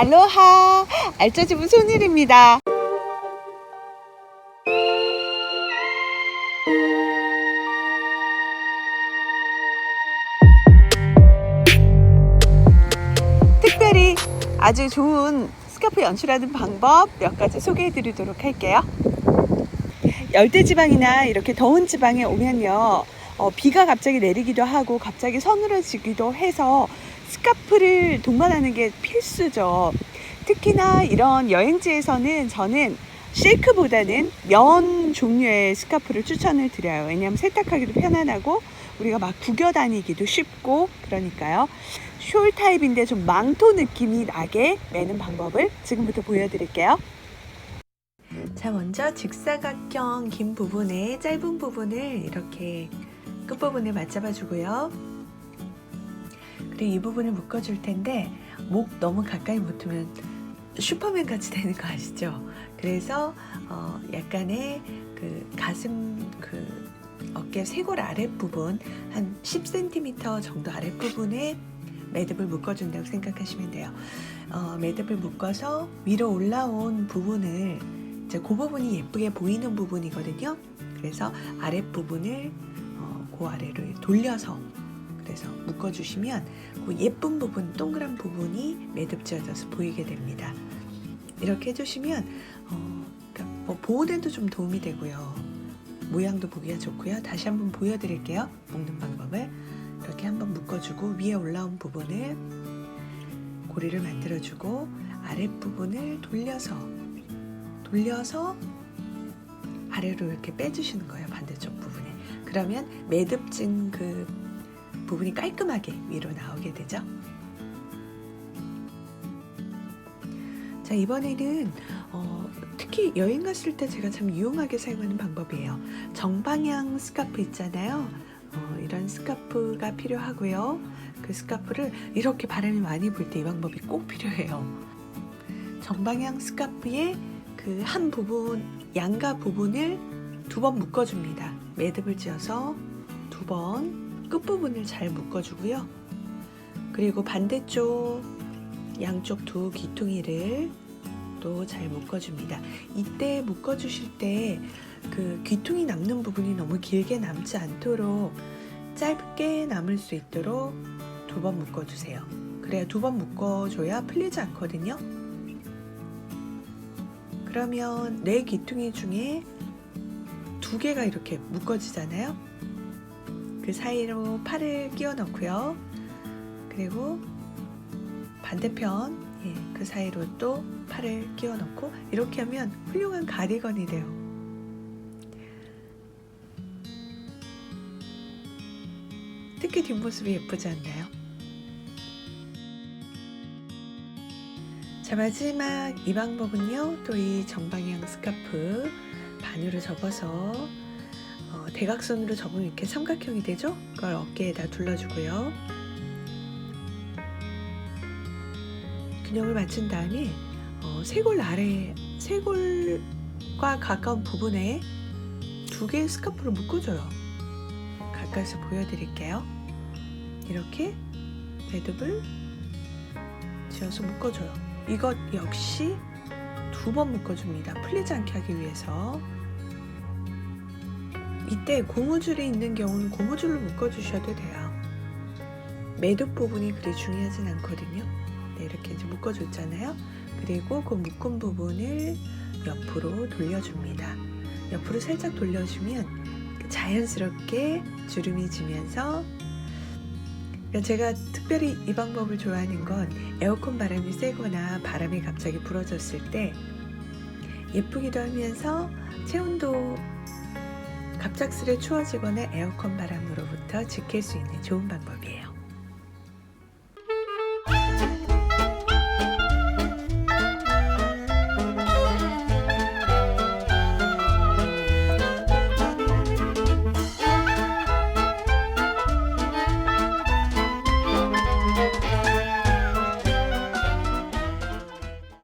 알로하 알짜지부 손일입니다. 특별히 아주 좋은 스카프 연출하는 방법 몇 가지 소개해 드리도록 할게요. 열대지방이나 이렇게 더운 지방에 오면요. 어, 비가 갑자기 내리기도 하고 갑자기 서늘해지기도 해서 스카프를 동반하는 게 필수죠. 특히나 이런 여행지에서는 저는 실크보다는 면 종류의 스카프를 추천을 드려요. 왜냐하면 세탁하기도 편안하고 우리가 막 구겨 다니기도 쉽고 그러니까요. 숄 타입인데 좀 망토 느낌이 나게 매는 방법을 지금부터 보여드릴게요. 자, 먼저 직사각형 긴 부분에 짧은 부분을 이렇게 끝부분을 맞잡아 주고요. 그리고 이 부분을 묶어 줄 텐데 목 너무 가까이 붙으면 슈퍼맨 같이 되는 거 아시죠? 그래서 어, 약간의 그 가슴 그 어깨 쇄골 아랫부분 한 10cm 정도 아랫부분에 매듭을 묶어준다고 생각하시면 돼요. 어, 매듭을 묶어서 위로 올라온 부분을 이제 그 부분이 예쁘게 보이는 부분이거든요. 그래서 아랫부분을 어, 그 아래로 돌려서 그래서 묶어주시면 그 예쁜 부분, 동그란 부분이 매듭 지어져서 보이게 됩니다. 이렇게 해주시면 어, 그러니까 뭐 보온에도 좀 도움이 되고요. 모양도 보기가 좋고요. 다시 한번 보여드릴게요. 묶는 방법을 이렇게 한번 묶어주고 위에 올라온 부분을 고리를 만들어주고 아랫부분을 돌려서 돌려서 아래로 이렇게 빼주시는 거예요. 반대쪽 부분에. 그러면 매듭진 그 부분이 깔끔하게 위로 나오게 되죠. 자 이번에는 어, 특히 여행 갔을 때 제가 참 유용하게 사용하는 방법이에요. 정방향 스카프 있잖아요. 어, 이런 스카프가 필요하고요. 그 스카프를 이렇게 바람이 많이 불 때 이 방법이 꼭 필요해요. 정방향 스카프의 그 한 부분, 양가 부분을 두 번 묶어줍니다. 매듭을 지어서 두 번 끝부분을 잘 묶어주고요. 그리고 반대쪽 양쪽 두 귀퉁이를 또 잘 묶어줍니다. 이때 묶어주실 때 그 귀퉁이 남는 부분이 너무 길게 남지 않도록 짧게 남을 수 있도록 두 번 묶어주세요. 그래야 두 번 묶어줘야 풀리지 않거든요. 그러면 네 귀퉁이 중에 두 개가 이렇게 묶어지잖아요. 그 사이로 팔을 끼워 넣고요. 그리고 반대편 예, 그 사이로 또 팔을 끼워 넣고 이렇게 하면 훌륭한 가디건이 돼요. 특히 뒷모습이 예쁘지 않나요? 자 마지막 이 방법은요 또 이 정방향 스카프 반으로 접어서 어, 대각선으로 접으면 이렇게 삼각형이 되죠? 그걸 어깨에다 둘러주고요. 균형을 맞춘 다음에 어, 쇄골 아래 쇄골과 가까운 부분에 두 개의 스카프를 묶어줘요. 가까이서 보여드릴게요. 이렇게 매듭을 지어서 묶어줘요. 이것 역시 두 번 묶어줍니다. 풀리지 않게 하기 위해서. 이때 고무줄이 있는 경우는 고무줄로 묶어주셔도 돼요. 매듭 부분이 그리 중요하진 않거든요. 네, 이렇게 이제 묶어줬잖아요. 그리고 그 묶은 부분을 옆으로 돌려줍니다. 옆으로 살짝 돌려주면 자연스럽게 주름이 지면서 그러니까 제가 특별히 이 방법을 좋아하는 건 에어컨 바람이 세거나 바람이 갑자기 불어졌을 때 예쁘기도 하면서 체온도 갑작스레 추워지거나 에어컨 바람으로부터 지킬 수 있는 좋은 방법이에요.